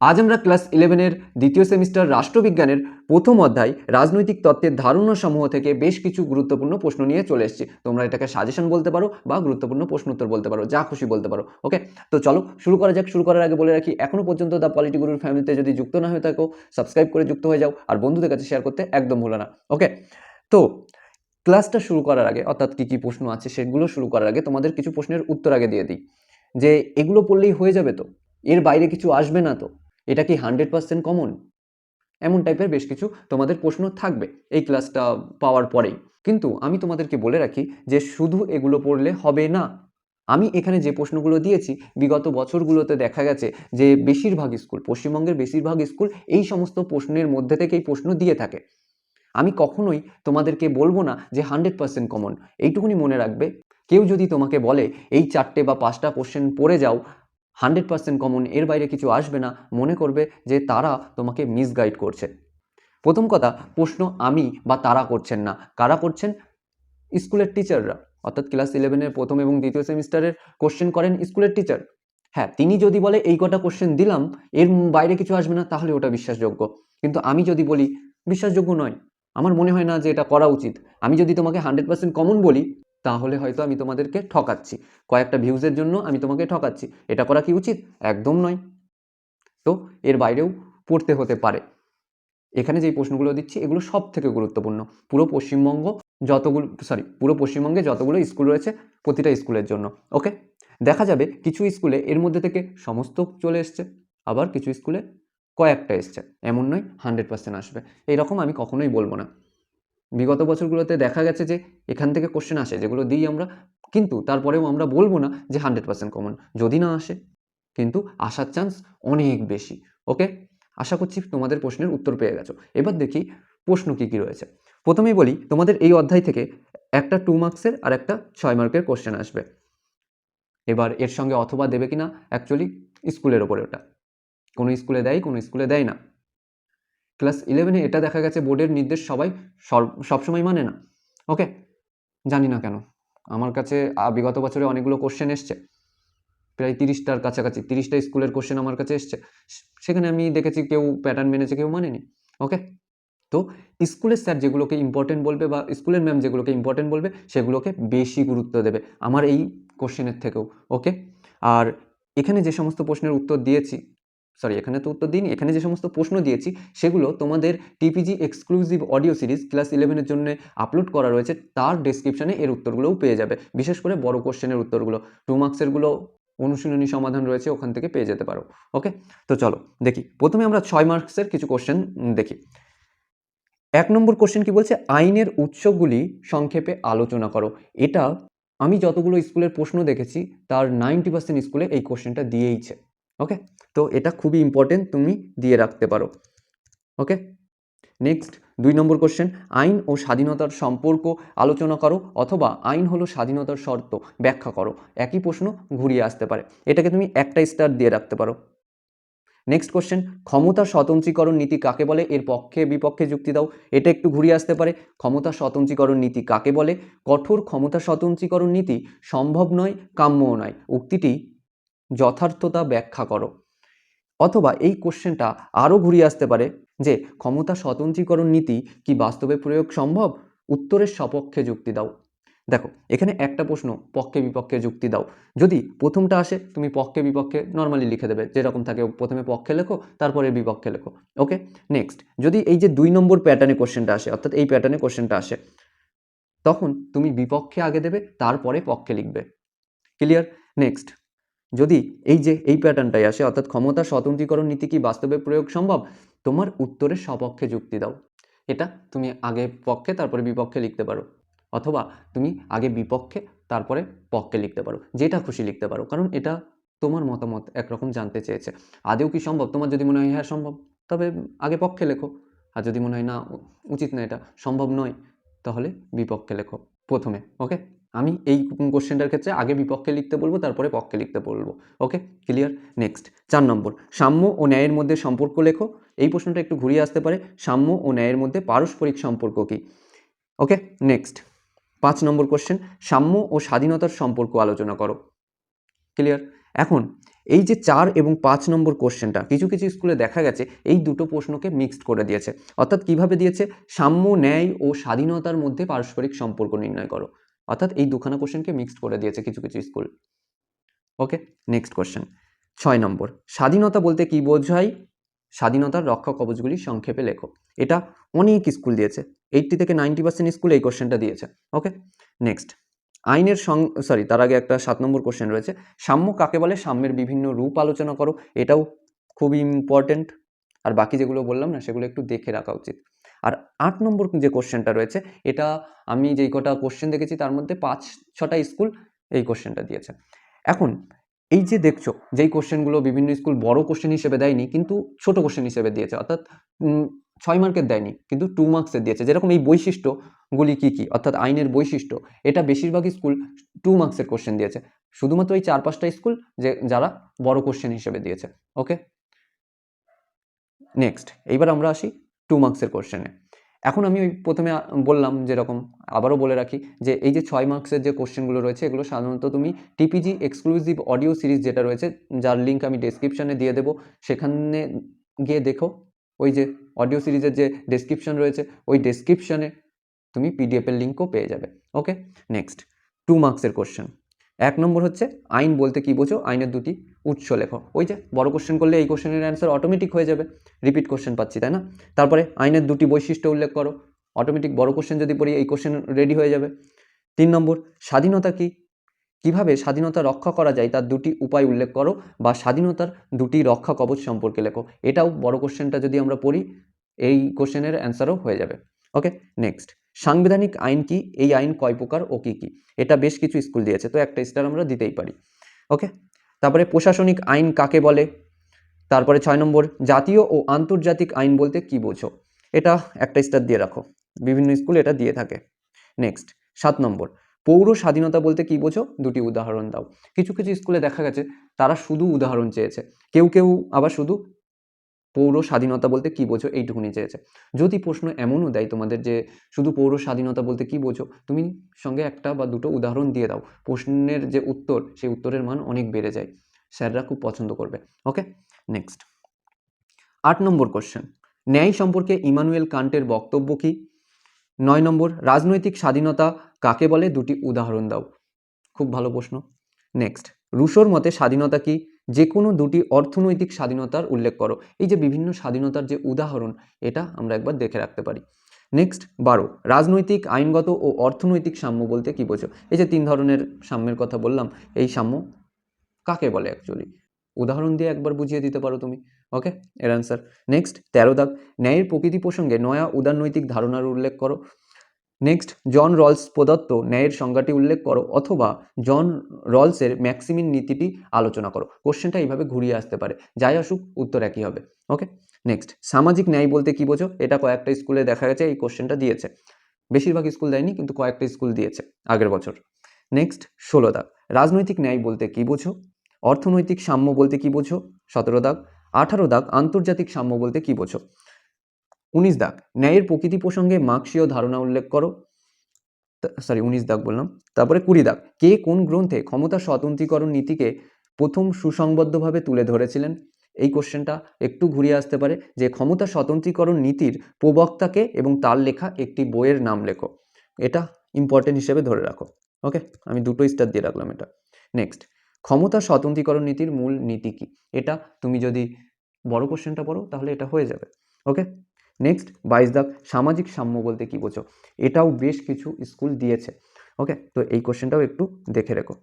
আজ আমরা ক্লাস ইলেভেনের দ্বিতীয় সেমিস্টার রাষ্ট্রবিজ্ঞানের প্রথম অধ্যায় রাজনৈতিক তত্ত্বের ধারণা সমূহ থেকে বেশ কিছু গুরুত্বপূর্ণ প্রশ্ন নিয়ে চলে এসেছি। তোমরা এটাকে সাজেশন বলতে পারো বা গুরুত্বপূর্ণ প্রশ্ন উত্তর বলতে পারো, যা খুশি বলতে পারো ওকে তো চলো, শুরু করা যাক। শুরু করার আগে বলে রাখি, এখনও পর্যন্ত দ্য পলিটি গুরুর ফ্যামিলিতে যদি যুক্ত না হয়ে থাকো সাবস্ক্রাইব করে যুক্ত হয়ে যাও, আর বন্ধুদের কাছে শেয়ার করতে একদম ভুলো না ওকে তো ক্লাসটা শুরু করার আগে, অর্থাৎ কী কী প্রশ্ন আছে সেগুলো শুরু করার আগে তোমাদের কিছু প্রশ্নের উত্তর আগে দিয়ে দিই। যে এগুলো পড়লেই হয়ে যাবে তো, এর বাইরে কিছু আসবে না তো এটা কি হান্ড্রেড পার্সেন্ট কমন এমন টাইপের বেশ কিছু তোমাদের প্রশ্ন থাকবে এই ক্লাসটা পাওয়ার পরেই। কিন্তু আমি তোমাদেরকে বলে রাখি যে শুধু এগুলো পড়লে হবে না। আমি এখানে যে প্রশ্নগুলো দিয়েছি, বিগত বছরগুলোতে দেখা গেছে যে বেশিরভাগ স্কুল পশ্চিমবঙ্গের বেশিরভাগ স্কুল এই সমস্ত প্রশ্নের মধ্যে থেকেই প্রশ্ন দিয়ে থাকে। আমি কখনোই তোমাদেরকে বলব না যে হান্ড্রেড পার্সেন্ট কমন এইটুকুনি মনে রাখবে। কেউ যদি তোমাকে বলে এই চারটে বা পাঁচটা কোশ্চেন পড়ে যাও হান্ড্রেড পার্সেন্ট কমন, এর বাইরে কিছু আসবে না, মনে করবে যে তারা তোমাকে মিসগাইড করছে। প্রথম কথা, প্রশ্ন আমি বা তারা করছেন না। কারা করছেন? স্কুলের টিচাররা। অর্থাৎ ক্লাস ইলেভেনের প্রথম এবং দ্বিতীয় সেমিস্টারের কোশ্চেন করেন স্কুলের টিচার। হ্যাঁ তিনি যদি বলে, এই কটা কোশ্চেন দিলাম, এর বাইরে কিছু আসবে না, তাহলে ওটা বিশ্বাসযোগ্য। কিন্তু আমি যদি বলি, বিশ্বাসযোগ্য নয়। আমার মনে হয় না যে এটা করা উচিত। আমি যদি তোমাকে হান্ড্রেড পার্সেন্ট কমন বলি তাহলে হয়তো আমি তোমাদেরকে ঠকাচ্ছি। কয়েকটা ভিউজের জন্য আমি তোমাকে ঠকাচ্ছি। এটা করা কি উচিত? একদম নয়। তো এর বাইরেও পড়তে হতে পারে। এখানে যেই প্রশ্নগুলো দিচ্ছি, এগুলো সব থেকে গুরুত্বপূর্ণ। পুরো পশ্চিমবঙ্গ যতগুলো সরি পুরো পশ্চিমবঙ্গে যতগুলো স্কুল রয়েছে, প্রতিটা স্কুলের জন্য ওকে দেখা যাবে কিছু স্কুলে এর মধ্যে থেকে সমস্ত চলে এসছে, আবার কিছু স্কুলে কয়েকটা এসছে। এমন নয় হান্ড্রেড পার্সেন্ট আসবে। এইরকম আমি কখনোই বলব না। বিগত বছরগুলোতে দেখা গেছে যে এখান থেকে কোশ্চেন আসে, যেগুলো দিই আমরা। কিন্তু তারপরেও আমরা বলব না যে হান্ড্রেড পার্সেন্ট কমন যদি না আসে, কিন্তু আসার চান্স অনেক বেশি। ওকে আশা করছি তোমাদের প্রশ্নের উত্তর পেয়ে গেছো। এবার দেখি প্রশ্ন কী কী রয়েছে। প্রথমেই বলি, তোমাদের এই অধ্যায় থেকে একটা টু মার্কসের আর একটা ছয় মার্কের কোশ্চেন আসবে। এবার এর সঙ্গে অথবা দেবে কি না অ্যাকচুয়ালি স্কুলের ওপরে ওটা। কোনো স্কুলে দেয়, কোনো স্কুলে দেয় না। ক্লাস ইলেভেনে এটা দেখা গেছে বোর্ডের নির্দেশ সবাই সবসময় মানে না। ওকে জানি না কেন। আমার কাছে বিগত বছরে অনেকগুলো কোশ্চেন এসছে। প্রায় তিরিশটার কাছাকাছি, তিরিশটা স্কুলের কোশ্চেন আমার কাছে এসছে। সেখানে আমি দেখেছি কেউ প্যাটার্ন মেনেছে, কেউ মানেনি। ওকে তো স্কুলের স্যার যেগুলোকে ইম্পর্টেন্ট বলবে বা স্কুলের ম্যাম যেগুলোকে ইম্পর্টেন্ট বলবে, সেগুলোকে বেশি গুরুত্ব দেবে। আমার এই কোশ্চেনের থেকেও। ওকে আর এখানে যে সমস্ত প্রশ্নের উত্তর দিয়েছি সরি এখানে তো উত্তর দিইনি। এখানে যে সমস্ত প্রশ্ন দিয়েছি, সেগুলো তোমাদের TPG exclusive audio series class ইলেভেনের জন্য আপলোড করা রয়েছে। তার ডেসক্রিপশনে এর উত্তরগুলোও পেয়ে যাবে। বিশেষ করে বড় কোশ্চেনের উত্তরগুলো। টু মার্কসেরগুলো অনুশীলনী সমাধান রয়েছে, ওখান থেকে পেয়ে যেতে পারো। ওকে তো চলো, দেখি। প্রথমে আমরা ছয় মার্কসের কিছু কোশ্চেন দেখি। এক নম্বর কোশ্চেন কি বলছে? আইনের উৎসগুলি সংক্ষেপে আলোচনা করো। এটা আমি যতগুলো স্কুলের প্রশ্ন দেখেছি, তার নাইনটি পার্সেন্ট স্কুলে এই কোশ্চেনটা দিয়েইছে। ওকে তো এটা খুবই ইম্পর্টেন্ট তুমি দিয়ে রাখতে পারো। ওকে নেক্সট দুই নম্বর কোশ্চেন আইন ও স্বাধীনতার সম্পর্ক আলোচনা করো অথবা আইন হলো স্বাধীনতার শর্ত, ব্যাখ্যা করো। একই প্রশ্ন ঘুরিয়ে আসতে পারে। এটাকে তুমি একটা স্টার দিয়ে রাখতে পারো। নেক্সট কোশ্চেন ক্ষমতা স্বতন্ত্রীকরণ নীতি কাকে বলে? এর পক্ষে বিপক্ষে যুক্তি দাও। এটা একটু ঘুরিয়ে আসতে পারে। ক্ষমতা স্বতন্ত্রীকরণ নীতি কাকে বলে? কঠোর ক্ষমতা স্বতন্ত্রীকরণ নীতি সম্ভব নয়, কাম্যও নয়। উক্তিটি যথার্থতা ব্যাখ্যা করো। অথবা এই কোশ্চেনটা আরও ঘুরিয়ে আসতে পারে যে, ক্ষমতা স্বতন্ত্রীকরণ নীতি কি বাস্তবে প্রয়োগ সম্ভব? উত্তরের সপক্ষে যুক্তি দাও। দেখো, এখানে একটা প্রশ্ন, পক্ষে বিপক্ষে যুক্তি দাও। যদি প্রথমটা আসে, তুমি পক্ষে বিপক্ষে নর্মালি লিখে দেবে। যেরকম থাকে, প্রথমে পক্ষে লেখো, তারপরে বিপক্ষে লেখো। ওকে নেক্সট যদি এই যে দুই নম্বর প্যাটার্নে কোশ্চেনটা আসে, অর্থাৎ এই প্যাটার্নে কোশ্চেনটা আসে, তখন তুমি বিপক্ষে আগে দেবে, তারপরে পক্ষে লিখবে। ক্লিয়ার নেক্সট যদি এই যে, এই প্যাটার্নটাই আসে, অর্থাৎ ক্ষমতা স্বতন্ত্রীকরণ নীতি কি বাস্তবে প্রয়োগ সম্ভব? তোমার উত্তরের সপক্ষে যুক্তি দাও। এটা তুমি আগে পক্ষে, তারপরে বিপক্ষে লিখতে পারো। অথবা তুমি আগে বিপক্ষে, তারপরে পক্ষে লিখতে পারো। যেটা খুশি লিখতে পারো। কারণ এটা তোমার মতামত একরকম জানতে চেয়েছে। আদেও কি সম্ভব? তোমার যদি মনে হয় হ্যাঁ সম্ভব, তবে আগে পক্ষে লেখো। আর যদি মনে হয়, না উচিত না এটা, সম্ভব নয়, তাহলে বিপক্ষে লেখো প্রথমে, ওকে? আমি এই কোশ্চেনটার ক্ষেত্রে আগে বিপক্ষে লিখতে বলব, তারপরে পক্ষে লিখতে বলব। ওকে? ক্লিয়ার নেক্সট চার নম্বর। সাম্য ও ন্যায়ের মধ্যে সম্পর্ক লেখো। এই প্রশ্নটা একটু ঘুরিয়ে আসতে পারে। সাম্য ও ন্যায়ের মধ্যে পারস্পরিক সম্পর্ক কী? ওকে? নেক্সট পাঁচ নম্বর কোশ্চেন সাম্য ও স্বাধীনতার সম্পর্ক আলোচনা করো। ক্লিয়ার এখন, এই যে চার এবং পাঁচ নম্বর কোশ্চেনটা কিছু কিছু স্কুলে দেখা গেছে, এই দুটো প্রশ্নকে মিক্সড করে দিয়েছে। অর্থাৎ কীভাবে দিয়েছে? সাম্য, ন্যায় ও স্বাধীনতার মধ্যে পারস্পরিক সম্পর্ক নির্ণয় করো। অর্থাৎ এই দুখানা কোশ্চেনকে মিক্সড করে দিয়েছে কিছু কিছু স্কুল ওকে নেক্সট কোশ্চেন ছয় নম্বর, স্বাধীনতা বলতে কি বোঝায়? স্বাধীনতার রক্ষা কবচগুলি সংক্ষেপে লেখো। এটা অনেক স্কুল দিয়েছে। এইটটি থেকে নাইনটি পার্সেন্ট স্কুল এই কোশ্চেনটা দিয়েছে। ওকে নেক্সট আইনের সং সরি তার আগে একটা সাত নম্বর কোশ্চেন রয়েছে। সাম্য কাকে বলে? সাম্যের বিভিন্ন রূপ আলোচনা করো। এটাও খুবই ইম্পর্টেন্ট আর বাকি যেগুলো বললাম না, সেগুলো একটু দেখে রাখা উচিত। আর আট নম্বর যে কোশ্চেনটা রয়েছে, এটা আমি যেই কটা কোশ্চেন দেখেছি, তার মধ্যে পাঁচ, ছটা স্কুল এই কোশ্চেনটা দিয়েছে। এখন, এই যে দেখছ, যেই কোশ্চেনগুলো বিভিন্ন স্কুল বড় কোশ্চেন হিসেবে দেয়নি, কিন্তু ছোট কোশ্চেন হিসেবে দিয়েছে, অর্থাৎ ছয় মার্কের দেয়নি, কিন্তু টু মার্কসের দিয়েছে। যেরকম এই বৈশিষ্ট্যগুলি কী কী? অর্থাৎ আইনের বৈশিষ্ট্য, এটা বেশিরভাগ স্কুল টু মার্কসের কোশ্চেন দিয়েছে। শুধুমাত্র এই চার, পাঁচটা স্কুল যে, যারা বড় কোশ্চেন হিসেবে দিয়েছে। ওকে নেক্সট এইবার আমরা আসি টু মার্কসের কোশ্চেনে এখন আমি ওই প্রথমে বললাম যেরকম আবারও বলে রাখি যে এই যে ছয় মার্কসের যে কোশ্চেনগুলো রয়েছে, এগুলো সাধারণত তুমি টিপিজি এক্সক্লুসিভ অডিও সিরিজ যেটা রয়েছে, যার লিঙ্ক আমি ডেসক্রিপশনে দিয়ে দেবো, সেখানে গিয়ে দেখো ওই যে অডিও সিরিজের যে ডেসক্রিপশন রয়েছে, ওই ডেসক্রিপশনে তুমি পিডিএফের লিঙ্কও পেয়ে যাবে। ওকে নেক্সট টু মার্কসের কোশ্চেন এক নম্বর হচ্ছে আইন বলতে কি বোঝো? আইনের দুটি উৎস লেখো। ওই যে বড় কোশ্চেন করলে এই কোশ্চেনের অ্যান্সার অটোমেটিক হয়ে যাবে। রিপিট কোশ্চেন পাচ্ছি, তাই না? তারপরে আইনের দুটি বৈশিষ্ট্য উল্লেখ করো। অটোমেটিক বড় কোশ্চেন যদি পড়ি, এই কোশ্চেন রেডি হয়ে যাবে। তিন নম্বর, স্বাধীনতা কি? কীভাবে স্বাধীনতা রক্ষা করা যায় তার দুটি উপায় উল্লেখ করো বা স্বাধীনতার দুটি রক্ষা কবচ সম্পর্কে লেখো। এটাও বড় কোশ্চেনটা যদি আমরা পড়ি, এই কোশ্চেনের অ্যান্সারও হয়ে যাবে। ওকে নেক্সট সাংবিধানিক আইন কি? এই আইন কয় প্রকার ও কি কি? এটা বেশ কিছু স্কুল দিয়েছে, তো একটা স্টার আমরা দিতেই পারি। ওকে তারপরে প্রশাসনিক আইন কাকে বলে? তারপরে ছয় নম্বর, জাতীয় ও আন্তর্জাতিক আইন বলতে কি বোঝো? এটা একটা স্টার দিয়ে রাখো। বিভিন্ন স্কুল এটা দিয়ে থাকে। নেক্সট, সাত নম্বর, পৌর স্বাধীনতা বলতে কি বোঝো? দুটি উদাহরণ দাও। কিছু কিছু স্কুলে দেখা গেছে, তারা শুধু উদাহরণ চেয়েছে। কেউ কেউ আবার শুধু পৌর স্বাধীনতা বলতে কি বোঝো? এইটুকুনি চেয়েছে। যদি প্রশ্ন এমনও দেয় তোমাদের যে শুধু পৌর স্বাধীনতা বলতে কি বোঝো, তুমি সঙ্গে একটা বা দুটো উদাহরণ দিয়ে দাও। প্রশ্নের যে উত্তর, সেই উত্তরের মান অনেক বেড়ে যায়। স্যাররা খুব পছন্দ করবে। ওকে? নেক্সট। আট নম্বর কোশ্চেন। ন্যায় সম্পর্কে ইমানুয়েল কান্টের বক্তব্য কি? নয় নম্বর, রাজনৈতিক স্বাধীনতা কাকে বলে? দুটি উদাহরণ দাও। খুব ভালো প্রশ্ন। নেক্সট। রুশোর মতে স্বাধীনতা কি? যে কোনো দুটি অর্থনৈতিক স্বাধীনতার উল্লেখ করো। এই যে বিভিন্ন স্বাধীনতার যে উদাহরণ, এটা আমরা একবার দেখে রাখতে পারি। নেক্সট বারো। রাজনৈতিক, আইনগত ও অর্থনৈতিক সাম্য বলতে কি বোঝো? এই যে তিন ধরনের সাম্যের কথা বললাম, এই সাম্য কাকে বলে অ্যাকচুয়ালি উদাহরণ দিয়ে একবার বুঝিয়ে দিতে পারো তুমি। ওকে এর অ্যান্সার নেক্সট তেরো দাগ। ন্যায়ের প্রকৃতি প্রসঙ্গে নয়া উদারনৈতিক ধারণার উল্লেখ করো। নেক্সট জন রলস প্রদত্ত ন্যায়ের সংজ্ঞাটি উল্লেখ করো অথবা জন রলসের ম্যাক্সিমিন নীতিটি আলোচনা করো। কোশ্চেনটা এইভাবে ঘুরিয়ে আসতে পারে। যাই আসুক, উত্তর একই হবে। ওকে নেক্সট সামাজিক ন্যায় বলতে কি বোঝো? এটা কয়েকটা স্কুলে দেখা গেছে, এই কোশ্চেনটা দিয়েছে। বেশিরভাগ স্কুল দেয়নি, কিন্তু কয়েকটা স্কুল দিয়েছে আগের বছর। নেক্সট ষোলো দাগ। রাজনৈতিক ন্যায় বলতে কি বোঝো? অর্থনৈতিক সাম্য বলতে কি বোঝো? সতেরো দাগ। আঠারো দাগ। আন্তর্জাতিক সাম্য বলতে কি বোঝো? উনিশ দাগ। ন্যায়ের প্রকৃতি প্রসঙ্গে মার্ক্সীয় ধারণা উল্লেখ করো। সরি উনিশ দাগ বললাম। তারপরে কুড়ি দাগ। কে কোন গ্রন্থে ক্ষমতা স্বতন্ত্রীকরণ নীতিকে প্রথম সুসংবদ্ধভাবে তুলে ধরেছিলেন? এই কোশ্চেনটা একটু ঘুরিয়ে আসতে পারে যে ক্ষমতা স্বতন্ত্রীকরণ নীতির প্রবক্তাকে এবং তার লেখা একটি বইয়ের নাম লেখো। এটা ইম্পর্টেন্ট হিসেবে ধরে রাখো। ওকে আমি দুটো স্টার দিয়ে রাখলাম এটা। নেক্সট ক্ষমতা স্বতন্ত্রীকরণ নীতির মূল নীতি কি? এটা তুমি যদি বড় কোশ্চেনটা পড়ো তাহলে এটা হয়ে যাবে। ওকে নেক্সট বাইশ দাগ সামাজিক সাম্য বলতে কি বোঝো? এটাও বেশ কিছু স্কুল দিয়েছে। ওকে তো এই কোশ্চেনটাও একটু দেখে রেখো।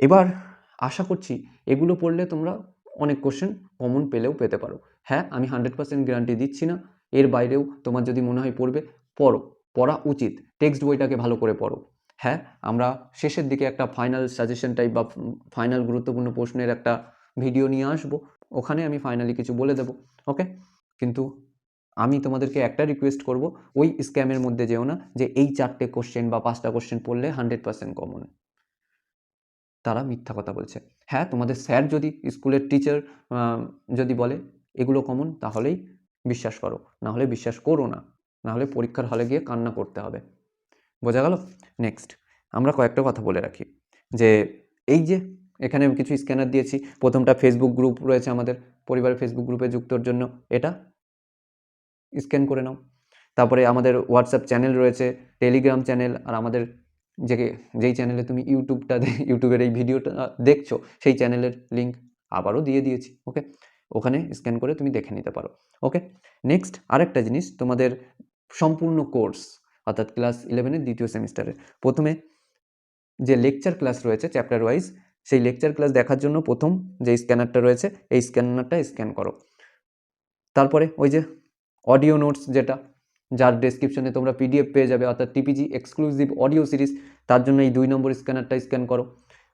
এবার আশা করছি এগুলো পড়লে তোমরা অনেক কোশ্চেন কমন পেলেও পেতে পারো। হ্যাঁ আমি হান্ড্রেড পার্সেন্ট গ্যারান্টি দিচ্ছি না। এর বাইরেও তোমার যদি মনে হয় পড়বে, পড়ো। পড়া উচিত। টেক্সট বইটাকে ভালো করে পড়ো। হ্যাঁ আমরা শেষের দিকে একটা ফাইনাল সাজেশন টাইপ বা ফাইনাল গুরুত্বপূর্ণ প্রশ্নের একটা ভিডিও নিয়ে আসব। ওখানে আমি ফাইনালি কিছু বলে দেবো। ওকে কিন্তু আমি তোমাদেরকে একটা রিকোয়েস্ট করব, ওই স্ক্যামের মধ্যে যেও না, যে এই চারটে কোশ্চেন বা পাঁচটা কোশ্চেন পড়লে হান্ড্রেড পার্সেন্ট কমন তারা মিথ্যা কথা বলছে। হ্যাঁ তোমাদের স্যার যদি, স্কুলের টিচার যদি বলে, এগুলো কমন তাহলেই বিশ্বাস করো। না হলে বিশ্বাস করো না। না হলে পরীক্ষার হলে গিয়ে কান্না করতে হবে। বোঝা গেল? নেক্সট আমরা কয়েকটা কথা বলে রাখি। যে এই যে, এখানে কিছু স্ক্যানার দিয়েছি। প্রথমটা ফেসবুক গ্রুপ রয়েছে আমাদের, পরিবারের ফেসবুক গ্রুপে যুক্তর জন্য। এটা স্ক্যান করে নাও। তারপরে আমাদের হোয়াটসঅ্যাপ চ্যানেল রয়েছে টেলিগ্রাম চ্যানেল আর আমাদের যে যেই চ্যানেলে তুমি ইউটিউবটা ইউটিউবের এই ভিডিওটা দেখছ, সেই চ্যানেলের লিঙ্ক আবারও দিয়ে দিয়েছি ওকে ওখানে স্ক্যান করে তুমি দেখে নিতে পারো ওকে নেক্সট আরেকটা জিনিস, তোমাদের সম্পূর্ণ কোর্স অর্থাৎ ক্লাস ইলেভেনের দ্বিতীয় সেমিস্টারে প্রথমে যে লেকচার ক্লাস রয়েছে চ্যাপ্টার ওয়াইজ সেই লেকচার ক্লাস দেখার জন্য প্রথম যে স্ক্যানারটা রয়েছে, এই স্ক্যানারটা স্ক্যান করো। তারপরে ওই যে অডিও নোটস যেটা, যার ডেসক্রিপশনে তোমরা পিডিএফ পেয়ে যাবে, অর্থাৎ টিপিজি এক্সক্লুসিভ অডিও সিরিজ তার জন্য এই দুই নম্বর স্ক্যানারটা স্ক্যান করো।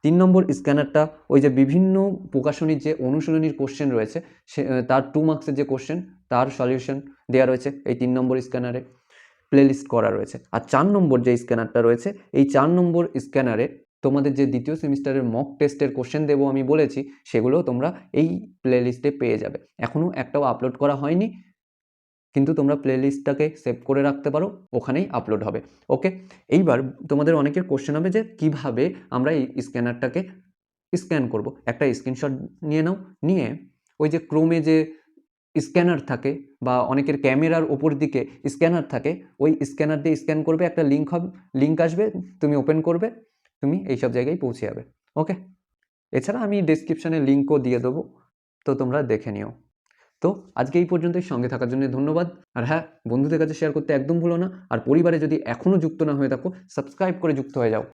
তিন নম্বর স্ক্যানারটা ওই যে বিভিন্ন প্রকাশনীর যে অনুশীলনীর কোশ্চেন রয়েছে, সে তার টু মার্কসের যে কোশ্চেন তার সলিউশন দেওয়া রয়েছে এই তিন নম্বর স্ক্যানারে প্লেলিস্ট করা রয়েছে। আর চার নম্বর যে স্ক্যানারটা রয়েছে, এই চার নম্বর স্ক্যানারে তোমাদের যে দ্বিতীয় সেমিস্টারের মক টেস্টের কোশ্চেন দেবো আমি বলেছি সেগুলো তোমরা এই প্লেলিস্টে পেয়ে যাবে। এখনও একটাও আপলোড করা হয়নি কিন্তু তোমরা প্লেলিস্টটাকে সেভ করে রাখতে পারো, ওখানেই আপলোড হবে। ওকে এইবার তোমাদের অনেকের কোশ্চেন হবে যে, কীভাবে আমরা এই স্ক্যানারটাকে স্ক্যান করব? একটা স্ক্রিনশট নিয়ে নাও। নিয়ে ওই যে ক্রোমে যে স্ক্যানার থাকে বা অনেকের ক্যামেরার ওপর দিকে স্ক্যানার থাকে, ওই স্ক্যানার দিয়ে স্ক্যান করবে, একটা লিঙ্ক হবে লিঙ্ক আসবে, তুমি ওপেন করবে, তুমি এইসব জায়গায় পৌঁছে যাবে। ওকে এছাড়া আমি ডিসক্রিপশানে লিঙ্কও দিয়ে দেবো। তো তোমরা দেখে নিও। তো আজকে এই পর্যন্তই। সঙ্গে থাকার জন্য ধন্যবাদ। আর হ্যাঁ বন্ধুদের কাছে শেয়ার করতে একদম ভুলো না। আর পরিবারে যদি এখনও যুক্ত না হয়ে থাকো সাবস্ক্রাইব করে যুক্ত হয়ে যাও।